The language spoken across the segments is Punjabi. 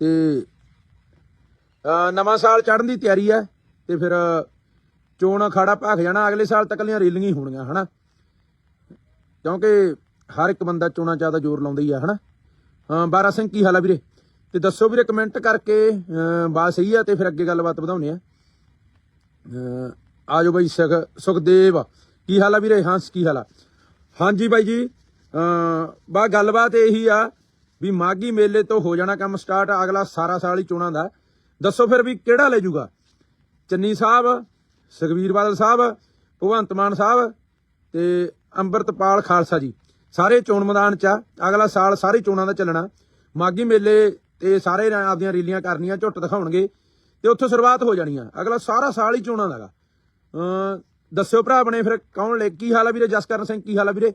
ਤੇ ਨਵਾਂ ਸਾਲ ਚੜ੍ਹਨ ਦੀ ਤਿਆਰੀ ਹੈ ਤੇ ਫਿਰ ਚੋਣ ਅਖਾੜਾ ਭਾਖ ਜਾਣਾ, ਅਗਲੇ ਸਾਲ ਤੱਕ ਲੀਆਂ ਰੇਲੀਆਂ ਹੀ ਹੋਣੀਆਂ, ਹਨਾ? ਕਿਉਂਕਿ ਹਰ ਇੱਕ ਬੰਦਾ ਚੋਣਾਂ ਜ਼ਿਆਦਾ ਜ਼ੋਰ ਲਾਉਂਦਾ ਹੀ ਆ, ਹਨਾ? ਹਾਂ ਬਾਰਾ ਸਿੰਘ, ਕੀ ਹਾਲ ਆ ਵੀਰੇ? ਤੇ ਦੱਸੋ ਵੀਰੇ ਕਮੈਂਟ ਕਰਕੇ ਅਹ ਬਾਤ ਸਹੀ ਆ ਤੇ ਫਿਰ ਅੱਗੇ ਗੱਲਬਾਤ ਵਧਾਉਣੇ ਆ। ਅਹ ਆਜੋ ਬਾਈ ਸੁਖ, ਸੁਖਦੇਵ, ਕੀ ਹਾਲ ਆ ਵੀਰੇ? ਹਾਂ ਕੀ ਹਾਲ ਆ? ਹਾਂਜੀ ਬਾਈ ਜੀ ਅਹ ਬਾ, ਗੱਲਬਾਤ ਇਹੀ ਆ ਵੀ ਮਾਗੀ ਮੇਲੇ ਤੋਂ ਹੋ ਜਾਣਾ ਕੰਮ ਸਟਾਰਟ, ਅਗਲਾ ਸਾਰਾ ਸਾਲ ਹੀ ਚੋਣਾਂ ਦਾ। ਦੱਸੋ ਫਿਰ ਵੀ ਕਿਹੜਾ ਲੈ ਜੂਗਾ ਚੰਨੀ ਸਾਹਿਬ ਸੁਖਵੀਰ ਬਾਦਲ ਸਾਹਿਬ, ਭਗਵੰਤ ਮਾਨ ਸਾਹਿਬ ਤੇ ਅੰਮ੍ਰਿਤਪਾਲ ਖਾਲਸਾ ਜੀ। ਸਾਰੇ ਚੋਣ ਮੈਦਾਨ 'ਚ ਆ। ਅਗਲਾ ਸਾਲ ਸਾਰੇ ਚੋਣਾਂ ਦਾ ਚੱਲਣਾ। ਮਾਗੀ ਮੇਲੇ ਤੇ ਸਾਰੇ ਆਪਦੀਆਂ ਰੈਲੀਆਂ ਕਰਨੀਆਂ, ਝੁੱਟ ਦਿਖਾਉਣਗੇ ਤੇ ਉੱਥੋਂ ਸ਼ੁਰੂਆਤ ਹੋ ਜਾਣੀ ਆ। ਅਗਲਾ ਸਾਰਾ ਸਾਲ ਹੀ ਚੋਣਾਂ ਦਾਗਾ ਅ ਦੱਸਿਓ ਭਰਾ ਬਣੇ ਫਿਰ ਕੌਣ ਲੈ ਕੀ ਹਾਲ ਆ ਵੀਰੇ? ਜਸਕਰਨ ਸਿੰਘ, ਕੀ ਹਾਲ ਆ ਵੀਰੇ?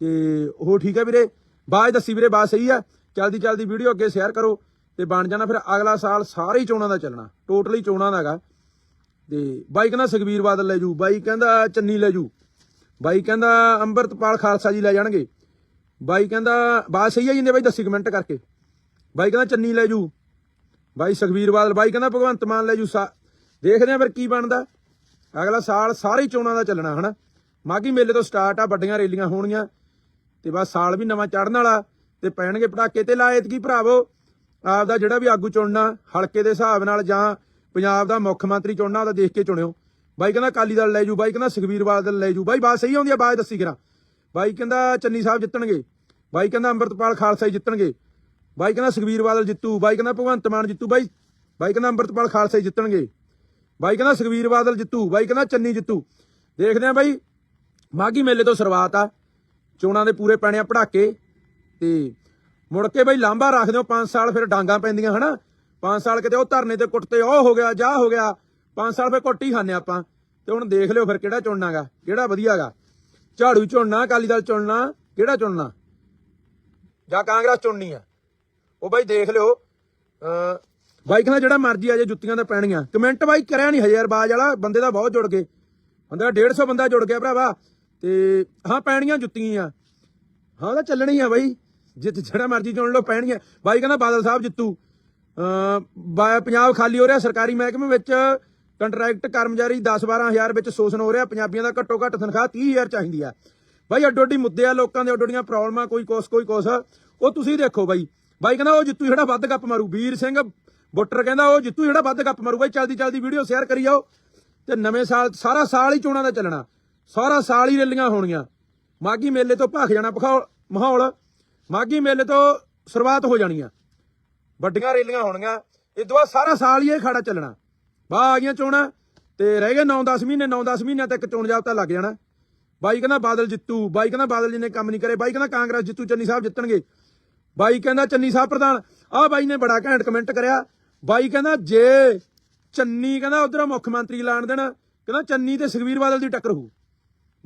ਤੇ ਉਹ ਠੀਕ ਆ ਵੀਰੇ? ਬਾਅਦ ਦੱਸੀ ਵੀਰੇ ਬਾਤ ਸਹੀ ਆ। ਚਲਦੀ ਚਲਦੀ ਵੀਡੀਓ ਅੱਗੇ ਸ਼ੇਅਰ ਕਰੋ ਤੇ ਬਣ ਜਾਣਾ ਫਿਰ ਅਗਲਾ ਸਾਲ ਸਾਰੇ ਹੀ ਚੋਣਾਂ ਦਾ ਚੱਲਣਾ। ਟੋਟਲੀ ਚੋਣਾਂ ਦਾ ਹੈਗਾ। ਤੇ ਬਾਈ ਕਹਿੰਦਾ ਸੁਖਬੀਰ ਬਾਦਲ ਲੈ ਜੂ, ਬਾਈ ਕਹਿੰਦਾ ਚੰਨੀ ਲੈ ਜੂ, ਬਾਈ ਕਹਿੰਦਾ ਅੰਮ੍ਰਿਤਪਾਲ ਖਾਲਸਾ ਜੀ ਲੈ ਜਾਣਗੇ, ਬਾਈ ਕਹਿੰਦਾ ਬਾਤ ਸਹੀ ਆ ਜਿੰਨੇ ਬਾਈ, ਦੱਸੀ ਕਮੈਂਟ ਕਰਕੇ। ਬਾਈ ਕਹਿੰਦਾ ਚੰਨੀ ਲੈ ਜੂ, ਬਾਈ ਸੁਖਬੀਰ ਬਾਦਲ, ਬਾਈ ਕਹਿੰਦਾ ਭਗਵੰਤ ਮਾਨ ਲੈ ਜੂ, ਸਾ- ਦੇਖਦੇ ਆ ਫਿਰ ਕੀ ਬਣਦਾ। ਅਗਲਾ ਸਾਲ ਸਾਰੇ ਚੋਣਾਂ ਦਾ ਚੱਲਣਾ, ਹਨਾ। ਮਾਗੀ ਮੇਲੇ ਤੋਂ ਸਟਾਰਟ ਆ, ਵੱਡੀਆਂ ਰੈਲੀਆਂ ਹੋਣੀਆਂ। ਤੇ ਬਸ ਸਾਲ ਵੀ ਨਵਾਂ ਚੜਨ ਵਾਲਾ ਤੇ ਪੈਣਗੇ ਪਟਾਕੇ ਤੇ ਲਾਇਤ ਕੀ ਭਰਾਵੋ। ਆਪ ਦਾ ਜਿਹੜਾ ਵੀ ਆਗੂ ਚੁਣਨਾ, ਹਲਕੇ ਦੇ ਹਿਸਾਬ ਨਾਲ ਜਾਂ ਪੰਜਾਬ ਦਾ ਮੁੱਖ ਮੰਤਰੀ ਚੁਣਨਾ, ਉਹਦਾ ਦੇਖ ਕੇ ਚੁਣਿਓ। ਬਾਈ ਕਹਿੰਦਾ ਅਕਾਲੀ ਦਲ ਲੈ ਜੂ, ਬਾਈ ਕਹਿੰਦਾ ਸੁਖਬੀਰ ਬਾਦਲ ਲੈ ਜੂ। ਬਾਈ ਬਾਤ ਸਹੀ ਆਉਂਦੀ ਆ ਬਾਤ ਦੱਸੀ ਕਰਾਂ। ਬਾਈ ਕਹਿੰਦਾ ਚੰਨੀ ਸਾਹਿਬ ਜਿੱਤਣਗੇ। ਬਾਈ ਕਹਿੰਦਾ ਅੰਮ੍ਰਿਤਪਾਲ ਖਾਲਸਾ ਜੀ ਜਿੱਤਣਗੇ। ਬਾਈ ਕਹਿੰਦਾ ਸੁਖਬੀਰ ਬਾਦਲ ਜਿੱਤੂ। ਬਾਈ ਕਹਿੰਦਾ ਭਗਵੰਤ ਮਾਨ ਜਿੱਤੂ। ਬਾਈ ਬਾਈ ਕਹਿੰਦਾ ਅੰਮ੍ਰਿਤਪਾਲ ਖਾਲਸਾ ਜੀ ਜਿੱਤਣਗੇ। ਬਾਈ ਕਹਿੰਦਾ ਸੁਖਬੀਰ ਬਾਦਲ ਜਿੱਤੂ। ਬਾਈ ਕਹਿੰਦਾ ਚੰਨੀ ਜਿੱਤੂ। ਦੇਖਦੇ ਆ ਬਾਈ ਮਾਗੀ ਮੇਲੇ ਤੋਂ ਸ਼ੁਰੂਆਤ ਆ। ਚੋਣਾਂ ਦੇ ਪੂਰੇ ਪੈਣੇ ਆ ਪੜਾਕੇ। ਤੇ ਮੁੜ ਕੇ ਬਈ ਲਾਂਬਾ ਰੱਖ ਦਿਓ 5 ਸਾਲ ਫਿਰ ਡਾਂਗਾ ਪੈਂਦੀਆਂ, ਹਨਾ? 5 ਸਾਲ ਕਿਤੇ ਉਹ ਧਰਨੇ ਤੇ ਕੁੱਟਤੇ ਉਹ ਹੋ ਗਿਆ, ਜਾ ਹੋ ਗਿਆ 5 ਸਾਲ ਫੇ ਕੁੱਟ ਹੀ ਖਾਂਦੇ ਆਪਾਂ। ਤੇ ਹੁਣ ਦੇਖ ਲਿਓ ਫਿਰ ਕਿਹੜਾ ਚੁਣਨਾਗਾ ਕਿਹੜਾ ਵਧੀਆਗਾ। ਝਾੜੂ ਚੁਣਨਾ, ਅਕਾਲੀ ਦਲ ਚੁਣਨਾ, ਕਿਹੜਾ ਚੁਣਨਾ? ਜਾਂ ਕਾਂਗਰਸ ਚੁਣਨੀ ਆ? ਉਹ ਬਾਈ ਦੇਖ ਲਿਓ ਅ ਬਾਈ ਕਹਿੰਦਾ ਜਿਹੜਾ ਮਰਜ਼ੀ ਆ ਜੇ ਜੁੱਤੀਆਂ ਤਾਂ ਪੈਣੀਆਂ। ਕਮੈਂਟ ਬਾਈ ਕਰਿਆ ਨਹੀਂ ਹਜ਼ਾਰ ਬਾਜ ਵਾਲਾ, ਬੰਦੇ ਦਾ ਬਹੁਤ ਜੁੜ ਗਏ। ਬੰਦੇ ਦਾ 150 ਬੰਦਾ ਜੁੜ ਗਿਆ ਭਰਾਵਾ। ਤੇ ਹਾਂ, ਪੈਣੀਆਂ ਜੁੱਤੀਆਂ ਹਾਂ ਤਾਂ ਚੱਲਣੀ ਆ ਬਾਈ। ਜਿੱਤ ਜਿਹੜਾ ਮਰਜ਼ੀ ਚੁਣ ਲਓ, ਪੈਣੀਆਂ। ਬਾਈ ਕਹਿੰਦਾ ਬਾਦਲ ਸਾਹਿਬ ਜਿੱਤੂ। ਅ ਪੰਜਾਬ ਖਾਲੀ ਹੋ ਰਿਹਾ। ਸਰਕਾਰੀ ਮਹਿਕਮੇ ਵਿੱਚ ਕੰਟਰੈਕਟ ਕਰਮਚਾਰੀ 10-12 ਹਜ਼ਾਰ ਵਿੱਚ ਸ਼ੋਸ਼ਣ ਹੋ ਰਿਹਾ। ਪੰਜਾਬੀਆਂ ਦਾ ਘੱਟੋ ਘੱਟ ਤਨਖਾਹ 30 ਹਜ਼ਾਰ ਚਾਹੀਦੀ ਆ। ਬਾਈ, ਅੱਡੋ ਅੱਡੀ ਮੁੱਦੇ ਆ ਲੋਕਾਂ ਦੇ, ਅੱਡੋ ਅੱਡੀਆਂ ਪ੍ਰੋਬਲਮਾਂ ਕੋਈ ਕੁਛ ਕੋਈ ਕੁਛ। ਉਹ ਤੁਸੀਂ ਦੇਖੋ ਬਾਈ। ਬਾਈ ਕਹਿੰਦਾ ਉਹ ਜਿੱਤੂ ਜਿਹੜਾ ਵੱਧ ਗੱਪ ਮਾਰੂ। ਵੀਰ ਸਿੰਘ ਬੁੱਟਰ ਕਹਿੰਦਾ ਉਹ ਜਿੱਤੂ ਜਿਹੜਾ ਵੱਧ ਗੱਪ ਮਾਰੂ। ਬਾਈ ਚਲਦੀ ਚਲਦੀ ਵੀਡੀਓ ਸ਼ੇਅਰ ਕਰੀ ਜਾਓ। ਤੇ ਨਵੇਂ ਸਾਲ, ਸਾਰਾ ਸਾਲ ਹੀ ਚੋਣਾਂ ਦਾ ਚੱਲਣਾ। ਸਾਰਾ ਸਾਲ ਹੀ ਰੈਲੀਆਂ ਹੋਣੀਆਂ ਮਾਗੀ ਮੇਲੇ ਤੋਂ ਭਖ ਜਾਣਾ ਪਖਾਉ ਮਾਹੌਲ ਮਾਗੀ ਮੇਲੇ ਤੋਂ ਸ਼ੁਰੂਆਤ ਹੋ ਜਾਣੀ ਆ ਵੱਡੀਆਂ ਰੈਲੀਆਂ ਹੋਣੀਆਂ ਇਹ ਤੋਂ ਬਾਅਦ ਸਾਰਾ ਸਾਲ ਹੀ ਇਹ ਖਾੜਾ ਚੱਲਣਾ। ਬਾ ਆ ਗਈਆਂ ਚੋਣਾਂ ਤੇ ਰਹਿ ਗਏ 9-10 ਮਹੀਨੇ 9-10 ਮਹੀਨਿਆਂ ਤੱਕ ਚੋਣ ਜਾਬਤਾ ਲੱਗ ਜਾਣਾ। ਬਾਈ ਕਹਿੰਦਾ ਬਾਦਲ ਜਿੱਤੂ, ਬਾਈ ਕਹਿੰਦਾ ਬਾਦਲ ਜੀ ਨੇ ਕੰਮ ਨਹੀਂ ਕਰੇ, ਬਾਈ ਕਹਿੰਦਾ ਕਾਂਗਰਸ ਜਿੱਤੂ, ਚੰਨੀ ਸਾਹਿਬ ਜਿੱਤਣਗੇ। ਬਾਈ ਕਹਿੰਦਾ ਚੰਨੀ ਸਾਹਿਬ ਪ੍ਰਧਾਨ, ਆਹ ਬਾਈ ਨੇ ਬੜਾ ਘੈਂਟ ਕਮੈਂਟ ਕਰਿਆ। ਬਾਈ ਕਹਿੰਦਾ ਜੇ ਚੰਨੀ ਕਹਿੰਦਾ ਉਧਰੋਂ ਮੁੱਖ ਮੰਤਰੀ ਐਲਾਨ ਦੇਣਾ, ਕਹਿੰਦਾ ਚੰਨੀ ਤੇ ਸੁਖਵੀਰ ਬਾਦਲ ਦੀ ਟੱਕਰ ਹੋਊ।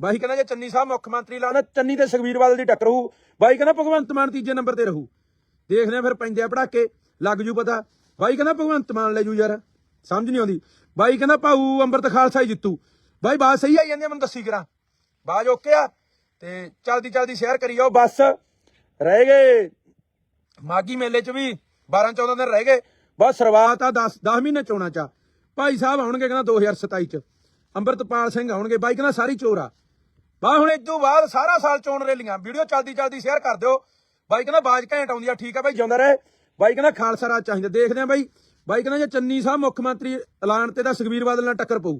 ਬਾਈ ਕਹਿੰਦਾ ਜੇ ਚੰਨੀ ਸਾਹਿਬ ਮੁੱਖ ਮੰਤਰੀ ਐਲਾਨ ਚੰਨੀ ਤੇ ਸੁਖਬੀਰ ਬਾਦਲ ਦੀ ਟੱਕਰ ਹੋਊ। ਬਾਈ ਕਹਿੰਦਾ ਭਗਵੰਤ ਮਾਨ ਤੀਜੇ ਨੰਬਰ ਤੇ ਰਹੂ। ਦੇਖਦੇ ਆ ਫਿਰ ਪੈਂਦੇ ਆ ਪੜਾਕੇ ਲੱਗ ਜੂ ਪਤਾ। ਬਾਈ ਕਹਿੰਦਾ ਭਗਵੰਤ ਮਾਨ ਲੈ ਜੂ ਯਾਰ ਸਮਝ ਨਹੀਂ ਆਉਂਦੀ। ਬਾਈ ਕਹਿੰਦਾ ਭਾਊ ਅੰਮ੍ਰਿਤ ਖਾਲਸਾ ਹੀ ਜਿੱਤੂ। ਬਾਈ ਬਾਤ ਸਹੀ ਆਈ ਜਾਂਦੀ ਆ, ਮੈਨੂੰ ਦੱਸੀ ਕਰਾਂ। ਬਾਜ ਓਕੇ ਆ ਤੇ ਚਲਦੀ ਚਲਦੀ ਸ਼ੇਅਰ ਕਰੀ ਜਾਓ ਬਸ। ਰਹਿ ਗਏ। ਮਾਗੀ ਮੇਲੇ ਚ ਵੀ 12 14 ਦਿਨ ਰਹਿ ਗਏ। ਬਸ ਸ਼ੁਰੂਆਤ ਆ 10 10 ਮਹੀਨੇ ਚੋਣਾਂ ਚ ਆ। ਭਾਈ ਸਾਹਿਬ ਆਉਣਗੇ ਕਹਿੰਦਾ 2027 ਚ। ਅੰਮ੍ਰਿਤਪਾਲ ਸਿੰਘ ਆਉਣਗੇ। ਬਾਈ ਕਹਿੰਦਾ ਸਾਰੀ ਚੋਰ ਆ। ਬਾ ਹੁਣ ਇਦੋਂ ਬਾਅਦ ਸਾਰਾ ਸਾਲ ਚੋਣ ਰੈਲੀਆਂ, ਵੀਡੀਓ ਚਲਦੀ ਚਲਦੀ ਸ਼ੇਅਰ ਕਰ ਦਿਓ। ਬਾਈ ਕਹਿੰਦਾ ਬਾਜ ਘੈਂਟ ਆਉਂਦੀ ਆ, ਠੀਕ ਆ ਬਾਈ, ਜਿਉਂਦਾ ਰਹੇ। ਬਾਈ ਕਹਿੰਦਾ ਖਾਲਸਾ ਰਾਜ ਚਾਹੀਦਾ, ਦੇਖਦੇ ਆ ਬਾਈ। ਬਾਈ ਕਹਿੰਦਾ ਜੇ ਚੰਨੀ ਸਾਹਿਬ ਮੁੱਖ ਮੰਤਰੀ ਐਲਾਨ ਤੇ ਤਾਂ ਸੁਖਬੀਰ ਬਾਦਲ ਨਾਲ ਟੱਕਰ ਪਊ।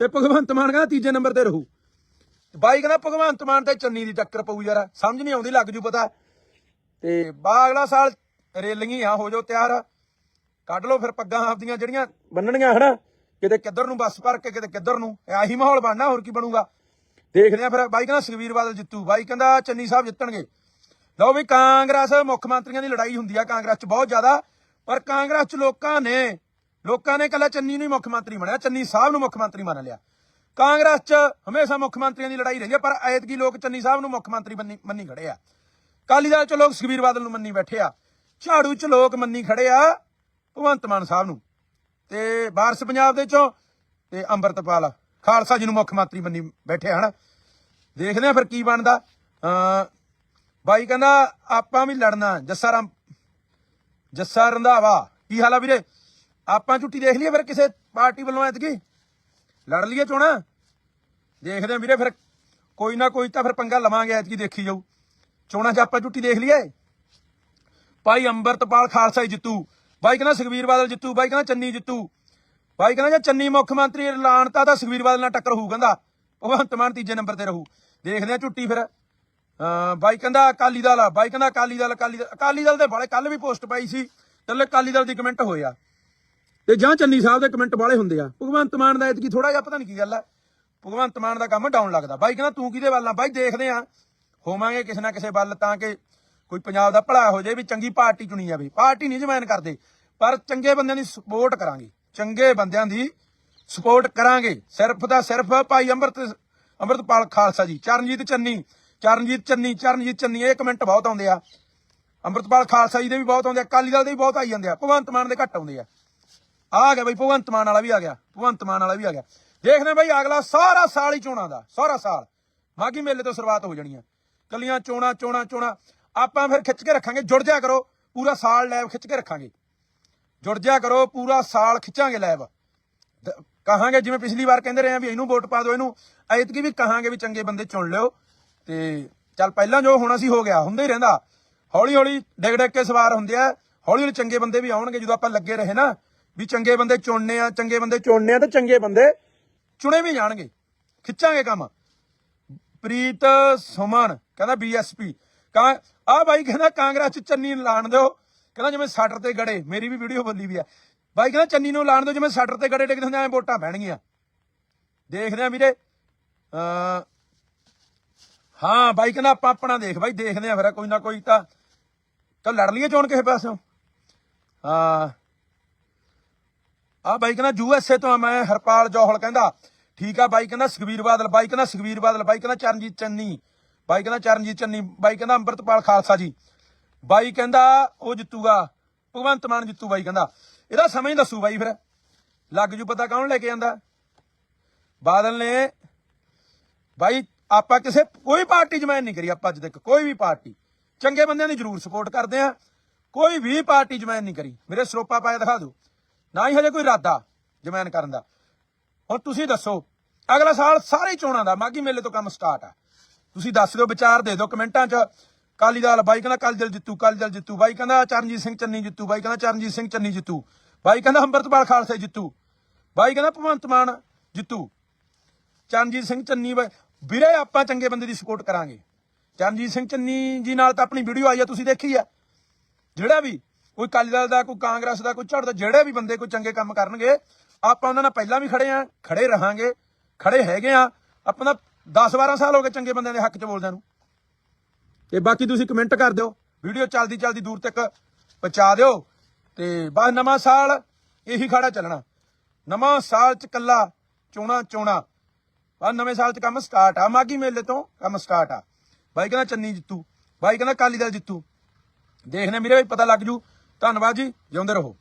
ਤੇ ਭਗਵੰਤ ਮਾਨ ਕਹਿੰਦਾ ਤੀਜੇ ਨੰਬਰ ਤੇ ਰਹੂ। ਬਾਈ ਕਹਿੰਦਾ ਭਗਵੰਤ ਮਾਨ ਤੇ ਚੰਨੀ ਦੀ ਟੱਕਰ ਪਊ ਯਾਰ, ਸਮਝ ਨਹੀਂ ਆਉਂਦੀ, ਲੱਗ ਜੂ ਪਤਾ। ਤੇ ਬਾ ਅਗਲਾ ਸਾਲ ਰੇਲੀਆਂ ਆ, ਹੋ ਜਾਓ ਤਿਆਰ। ਕੱਢ ਲਓ ਫਿਰ ਪੱਗਾਂ ਆਪਦੀਆਂ ਜਿਹੜੀਆਂ ਬੰਨਣੀਆਂ ਹਨਾ। ਕਿਤੇ ਕਿੱਧਰ ਨੂੰ ਬੱਸ ਭਰ ਕੇ, ਕਿਤੇ ਕਿੱਧਰ ਨੂੰ। ਇਹ ਆਹੀ ਮਾਹੌਲ ਬਣਨਾ, ਹੋਰ ਕੀ ਬਣੂਗਾ। ਦੇਖਦੇ ਆ ਫਿਰ ਬਾਈ ਕਹਿੰਦਾ ਸੁਖਵੀਰ ਬਾਦਲ ਜਿੱਤੂ। ਬਾਈ ਕਹਿੰਦਾ ਚੰਨੀ ਸਾਹਿਬ ਜਿੱਤਣਗੇ। ਲਓ ਵੀ ਕਾਂਗਰਸ ਮੁੱਖ ਮੰਤਰੀਆਂ ਦੀ ਲੜਾਈ ਹੁੰਦੀ ਆ ਕਾਂਗਰਸ 'ਚ ਬਹੁਤ ਜ਼ਿਆਦਾ। ਪਰ ਕਾਂਗਰਸ 'ਚ ਲੋਕਾਂ ਨੇ ਲੋਕਾਂ ਨੇ ਕੱਲਾ ਚੰਨੀ ਨੂੰ ਹੀ ਮੁੱਖ ਮੰਤਰੀ ਬਣਿਆ ਚੰਨੀ ਸਾਹਿਬ ਨੂੰ ਮੁੱਖ ਮੰਤਰੀ ਮੰਨ ਲਿਆ। ਕਾਂਗਰਸ 'ਚ ਹਮੇਸ਼ਾ ਮੁੱਖ ਮੰਤਰੀਆਂ ਦੀ ਲੜਾਈ ਰਹੀ ਹੈ ਪਰ ਐਤਕੀ ਲੋਕ ਚੰਨੀ ਸਾਹਿਬ ਨੂੰ ਮੁੱਖ ਮੰਤਰੀ ਮੰਨੀ ਮੰਨੀ ਖੜੇ ਆ। ਕਾਲੀ ਦਲ 'ਚ ਲੋਕ ਸੁਖਬੀਰ ਬਾਦਲ ਨੂੰ ਮੰਨੀ ਬੈਠੇ ਆ। ਝਾੜੂ 'ਚ ਲੋਕ ਮੰਨੀ ਖੜੇ ਆ ਭਗਵੰਤ ਮਾਨ ਸਾਹਿਬ ਨੂੰ। ਤੇ ਵਾਰਸ ਪੰਜਾਬ ਦੇ ਚੋਂ ਤੇ ਅੰਮ੍ਰਿਤਪਾਲ। ਖਾਲਸਾ ਜੀ ਨੂੰ ਮੁੱਖ ਮੰਤਰੀ ਮੰਨੀ ਬੈਠੇ ਹਨ। ਦੇਖਦੇ ਆ ਫਿਰ ਕੀ ਬਣਦਾ। ਅ ਬਾਈ ਕਹਿੰਦਾ, ਆਪਾਂ ਵੀ ਲੜਨਾ, ਜੱਸਾ ਰਾਮ ਜੱਸਾ ਰੰਧਾਵਾ। ਕੀ ਹਾਲ ਆ ਵੀਰੇ? ਆਪਾਂ ਝੁੱਟੀ ਦੇਖ ਲਈਏ ਫਿਰ ਕਿਸੇ ਪਾਰਟੀ ਵੱਲੋਂ ਐਤਕੀ? ਲੜ ਲਈਏ ਚੋਣਾ? ਦੇਖਦੇ ਆ ਵੀਰੇ ਫਿਰ। ਕੋਈ ਨਾ ਕੋਈ ਤਾਂ ਫਿਰ ਪੰਗਾ ਲਵਾਂਗੇ, ਐਤਕੀ ਦੇਖੀ ਜਾਊ। ਚੋਣਾਂ 'ਚ ਆਪਾਂ ਝੁੱਟੀ ਦੇਖ ਲਈਏ। ਭਾਈ ਅੰਮ੍ਰਿਤਪਾਲ ਖਾਲਸਾ ਹੀ ਜਿੱਤੂ। ਬਾਈ ਕਹਿੰਦਾ ਸੁਖਬੀਰ ਬਾਦਲ ਜਿੱਤੂ, ਬਾਈ ਕਹਿੰਦਾ ਚੰਨੀ ਜਿੱਤੂ। ਬਾਈ ਕਹਿੰਦਾ ਜੇ ਚੰਨੀ ਮੁੱਖ ਮੰਤਰੀ ਐਲਾਨਤਾ ਤਾਂ ਸੁਖਬੀਰ ਬਾਦਲ ਨਾਲ ਟੱਕਰ ਹੋਊ, ਕਹਿੰਦਾ। ਭਗਵੰਤ ਮਾਨ ਤੀਜੇ ਨੰਬਰ ਤੇ ਰਹੂ। ਦੇਖਦੇ ਆ ਝੁੱਟੀ ਫਿਰ। ਬਾਈ ਕਹਿੰਦਾ ਅਕਾਲੀ ਦਲ ਆ। ਬਾਈ ਕਹਿੰਦਾ ਅਕਾਲੀ ਦਲ ਅਕਾਲੀ ਦਲ ਅਕਾਲੀ ਦਲ ਦੇ ਬਾਲੇ ਕੱਲ ਵੀ ਪੋਸਟ ਪਾਈ ਸੀ। ਕੱਲੇ ਅਕਾਲੀ ਦਲ ਦੀ ਕਮੈਂਟ ਹੋਏ ਆ ਤੇ ਜਾਂ ਚੰਨੀ ਸਾਹਿਬ ਦੇ ਕਮੈਂਟ ਵਾਲੇ ਹੁੰਦੇ ਆ। ਭਗਵੰਤ ਮਾਨ ਦਾ ਇਤਕੀ ਥੋੜਾ ਜਿਹਾ ਪਤਾ ਨਹੀਂ ਕੀ ਗੱਲ ਆ। ਭਗਵੰਤ ਮਾਨ ਦਾ ਕੰਮ ਡਾਊਨ ਲੱਗਦਾ। ਬਾਈ ਕਹਿੰਦਾ ਤੂੰ ਕਿਹਦੇ ਵੱਲ ਆ? ਬਾਈ ਦੇਖਦੇ ਆ ਹੋਵਾਂਗੇ ਕਿਸੇ ਨਾ ਕਿਸੇ ਵੱਲ ਤਾਂ ਕਿ ਕੋਈ ਪੰਜਾਬ ਦਾ ਭਲਾ ਹੋ ਜਾਏ ਵੀ ਚੰਗੀ ਪਾਰਟੀ ਚੁਣੀ ਜਾਵੇ। ਪਾਰਟੀ ਨਹੀਂ ਜਮੈਨ ਕਰਦੇ। ਪਰ ਚੰਗੇ ਬੰਦਿਆਂ ਦੀ ਸਪੋਰਟ ਕਰਾਂਗੇ। ਚੰਗੇ ਬੰਦਿਆਂ ਦੀ ਸਪੋਰਟ ਕਰਾਂਗੇ। ਸਿਰਫ ਦਾ ਸਿਰਫ ਭਾਈ ਅੰਮ੍ਰਿਤ, ਅੰਮ੍ਰਿਤਪਾਲ ਖਾਲਸਾ ਜੀ, ਚਰਨਜੀਤ ਚੰਨੀ ਚਰਨਜੀਤ ਚੰਨੀ ਚਰਨਜੀਤ ਚੰਨੀ, ਇਹ ਕਮੈਂਟ ਬਹੁਤ ਆਉਂਦੇ ਆ। ਅੰਮ੍ਰਿਤਪਾਲ ਖਾਲਸਾ ਜੀ ਦੇ ਵੀ ਬਹੁਤ ਆਉਂਦੇ ਆ, ਅਕਾਲੀ ਦਲ ਦੇ ਵੀ ਬਹੁਤ ਆਈ ਜਾਂਦੇ ਆ, ਭਗਵੰਤ ਮਾਨ ਦੇ ਘੱਟ ਆਉਂਦੇ ਆ। ਆ ਗਿਆ ਬਈ, ਭਗਵੰਤ ਮਾਨ ਵਾਲਾ ਵੀ ਆ ਗਿਆ, ਭਗਵੰਤ ਮਾਨ ਵਾਲਾ ਵੀ ਆ ਗਿਆ। ਦੇਖਦੇ ਹਾਂ ਬਈ, ਅਗਲਾ ਸਾਰਾ ਸਾਲ ਹੀ ਚੋਣਾਂ ਦਾ, ਸਾਰਾ ਸਾਲ। ਮਾਗੀ ਮੇਲੇ ਤੋਂ ਸ਼ੁਰੂਆਤ ਹੋ ਜਾਣੀ ਆ। ਕੱਲੀਆਂ ਚੋਣਾਂ ਚੋਣਾਂ ਚੋਣਾਂ। ਆਪਾਂ ਫਿਰ ਖਿੱਚ ਕੇ ਰੱਖਾਂਗੇ, ਜੁੜ ਜਾ ਕਰੋ। ਪੂਰਾ ਸਾਲ ਲੈਬ ਖਿੱਚ ਕੇ ਰੱਖਾਂਗੇ। ਜੁੜ ਜਾ ਕਰੋ, ਪੂਰਾ ਸਾਲ ਖਿੱਚਾਂਗੇ ਲੈਬ ਕਹਾਂਗੇ, ਜਿਵੇਂ ਪਿਛਲੀ ਵਾਰ ਕਹਿੰਦੇ ਰਹੇ ਆ ਵੀ ਇਹਨੂੰ ਵੋਟ ਪਾ ਦਿਓ, ਇਹਨੂੰ ਐਤਕੀ ਵੀ ਕਹਾਂਗੇ ਵੀ ਚੰਗੇ ਬੰਦੇ ਚੁਣ ਲਿਓ। ਤੇ ਚੱਲ ਪਹਿਲਾਂ ਜੋ ਹੋਣਾ ਸੀ ਹੋ ਗਿਆ, ਹੁੰਦਾ ਹੀ ਰਹਿੰਦਾ। ਹੌਲੀ ਹੌਲੀ ਡਿਗ ਡਿਗ ਕੇ ਸਵਾਰ ਹੁੰਦੇ ਆ। ਹੌਲੀ ਹੌਲੀ ਚੰਗੇ ਬੰਦੇ ਵੀ ਆਉਣਗੇ, ਜਦੋਂ ਆਪਾਂ ਲੱਗੇ ਰਹੇ ਨਾ, ਵੀ ਚੰਗੇ ਬੰਦੇ ਚੁਣਨੇ ਆ, ਚੰਗੇ ਬੰਦੇ ਚੁਣਨੇ ਆ, ਤੇ ਚੰਗੇ ਬੰਦੇ ਚੁਣੇ ਵੀ ਜਾਣਗੇ। ਖਿੱਚਾਂਗੇ ਕੰਮ। ਪ੍ਰੀਤ ਸੁਮਨ, ਕਹਿੰਦਾ ਬੀਐਸਪੀ ਕਹਾਂ ਆ ਬਾਈ ਕਹਿੰਦਾ ਕਾਂਗਰਸ ਚ ਚੰਨੀ ਲਾਣ ਦਿਓ। ਕਹਿੰਦਾ ਜਿਵੇਂ ਸਾਟਰ ਤੇ ਗੜੇ, ਮੇਰੀ ਵੀ ਵੀਡੀਓ ਬੋਲੀ ਵੀ ਆ। ਬਾਈ ਕਹਿੰਦਾ ਚੰਨੀ ਨੂੰ ਲਾਣ ਦਿਓ, ਜਿਵੇਂ ਸਾਟਰ ਤੇ ਗੜੇ ਟਿਕਦੇ ਹੁੰਦੇ ਐ ਵੋਟਾਂ ਪੈਣਗੀਆਂ। ਦੇਖਦੇ ਆ ਵੀਰੇ। ਅ ਹਾਂ, ਬਾਈ ਕਹਿੰਦਾ ਆਪਾਂ ਆਪਣਾ ਦੇਖ, ਬਾਈ ਦੇਖਦੇ ਆ ਫਿਰ, ਕੋਈ ਨਾ ਕੋਈ ਤਾਂ ਤਾਂ ਲੜ ਲਈਏ ਚੋਣ ਕਿਸੇ ਪਾਸਿਓਂ। ਹਾਂ। ਆ ਬਾਈ ਕਹਿੰਦਾ ਯੂਐਸਏ ਤੋਂ ਆ, ਮੈਂ ਹਰਪਾਲ ਜੋਹਲ ਕਹਿੰਦਾ। ਠੀਕ ਆ, ਬਾਈ ਕਹਿੰਦਾ ਸੁਖਬੀਰ ਬਾਦਲ, ਬਾਈ ਕਹਿੰਦਾ ਸੁਖਬੀਰ ਬਾਦਲ, ਬਾਈ ਕਹਿੰਦਾ ਚਰਨਜੀਤ ਚੰਨੀ। ਬਾਈ ਕਹਿੰਦਾ ਚਰਨਜੀਤ ਚੰਨੀ, ਬਾਈ ਕਹਿੰਦਾ ਅੰਮ੍ਰਿਤਪਾਲ ਖਾਲਸਾ ਜੀ। ਬਾਈ ਕਹਿੰਦਾ, ਉਹ ਜਿੱਤੂਗਾ। ਭਗਵੰਤ ਮਾਨ ਜਿੱਤੂ ਬਾਈ ਕਹਿੰਦਾ। ਇਹਦਾ ਸਮਝ ਦੱਸੂ ਬਾਈ ਫਿਰ। ਲੱਗ ਜੂ ਪਤਾ ਕੌਣ ਲੈ ਕੇ ਜਾਂਦਾ ਬਾਦਲ ਨੇ, ਬਾਈ ਆਪਾਂ ਕਿਸੇ, ਕੋਈ ਪਾਰਟੀ ਜਮਾਇਨ ਨਹੀਂ ਕਰੀ ਆਪਾਂ ਅੱਜ ਤੱਕ, ਕੋਈ ਵੀ ਪਾਰਟੀ। ਚੰਗੇ ਬੰਦਿਆਂ ਦੀ ਜ਼ਰੂਰ ਸਪੋਰਟ ਕਰਦੇ ਆ। ਕੋਈ ਵੀ ਪਾਰਟੀ ਜਮਾਇਨ ਨਹੀਂ ਕਰੀ। ਮੇਰੇ ਸਰੋਪਾ ਪਾਇਆ ਦਿਖਾ ਦਿਓ। ਨਾ ਹੀ ਹਜੇ ਕੋਈ ਇਰਾਦਾ ਜਮਾਇਨ ਕਰਨ ਦਾ। ਹੁਣ ਤੁਸੀਂ ਦੱਸੋ, ਅਗਲਾ ਸਾਲ ਸਾਰੇ ਚੋਣਾਂ ਦਾ ਮਾਗੀ ਮੇਲੇ ਤੋਂ ਕੰਮ ਸਟਾਰਟ ਆ। ਤੁਸੀਂ ਦੱਸ ਦਿਓ, ਵਿਚਾਰ ਦੇ ਦਿਓ ਕਮੈਂਟਾਂ 'ਚ। ਕਾਲੀ ਦਲ ਬਾਈ ਕਹਿੰਦਾ ਕਾਲੀ ਦਲ ਜਿੱਤੂ, ਕਾਲੀ ਦਲ ਜਿੱਤੂ। ਬਾਈ ਕਹਿੰਦਾ ਚਰਨਜੀਤ ਸਿੰਘ ਚੰਨੀ ਜਿੱਤੂ। ਬਾਈ ਕਹਿੰਦਾ ਚਰਨਜੀਤ ਸਿੰਘ ਚੰਨੀ ਜਿੱਤੂ। ਬਾਈ ਕਹਿੰਦਾ ਅੰਮ੍ਰਿਤਪਾਲ ਖਾਲਸੇ ਜਿੱਤੂ। ਬਾਈ ਕਹਿੰਦਾ ਭਗਵੰਤ ਮਾਨ ਜਿੱਤੂ। ਚਰਨਜੀਤ ਸਿੰਘ ਚੰਨੀ ਬਾਈ- ਵੀਰੇ, ਆਪਾਂ ਚੰਗੇ ਬੰਦੇ ਦੀ ਸਪੋਰਟ ਕਰਾਂਗੇ। ਚਰਨਜੀਤ ਸਿੰਘ ਚੰਨੀ ਜੀ ਨਾਲ ਤਾਂ ਆਪਣੀ ਵੀਡੀਓ ਆਈ ਆ, ਤੁਸੀਂ ਦੇਖੀ ਆ। ਜਿਹੜਾ ਵੀ ਕੋਈ ਅਕਾਲੀ ਦਲ ਦਾ, ਕੋਈ ਕਾਂਗਰਸ ਦਾ, ਕੋਈ ਝੜ ਦਾ ਜਿਹੜੇ ਵੀ ਬੰਦੇ ਕੋਈ ਚੰਗੇ ਕੰਮ ਕਰਨਗੇ, ਆਪਾਂ ਉਹਨਾਂ ਨਾਲ ਪਹਿਲਾਂ ਵੀ ਖੜੇ ਆ, ਖੜੇ ਰਹਾਂਗੇ, ਖੜੇ ਹੈਗੇ ਆ। ਆਪਾਂ ਦਾ 10 12 ਸਾਲ ਹੋ ਗਏ ਚੰਗੇ ਬੰਦਿਆਂ ਦੇ ਹੱਕ 'ਚ ਬੋਲਦਿਆਂ ਨੂੰ। ਤੇ ਬਾਕੀ ਤੁਸੀਂ ਕਮੈਂਟ ਕਰ ਦਿਓ, ਵੀਡੀਓ ਚੱਲਦੀ ਚੱਲਦੀ ਦੂਰ ਤੱਕ ਪਹੁੰਚਾ ਦਿਓ ਤੇ ਬਸ ਨਵਾਂ ਸਾਲ, ਇਹੀ ਖੜਾ ਚੱਲਣਾ। ਨਵਾਂ ਸਾਲ 'ਚ ਕੱਲਾ ਚੋਣਾ ਚੋਣਾ। ਬਸ ਨਵੇਂ ਸਾਲ 'ਚ ਕੰਮ ਸਟਾਰਟ ਆ ਮਾਗੀ ਮੇਲੇ ਤੋਂ ਕੰਮ ਸਟਾਰਟ ਆ। ਬਾਈ ਕਹਿੰਦਾ ਚੰਨੀ ਜਿੱਤੂ, ਬਾਈ ਕਹਿੰਦਾ ਕਾਲੀ ਦਲ ਜਿੱਤੂ। ਦੇਖਨੇ ਮੇਰੇ ਵੀ ਪਤਾ ਲੱਗ ਜੂ। ਧੰਨਵਾਦ ਜੀ, ਜਿਉਂਦੇ ਰਹੋ।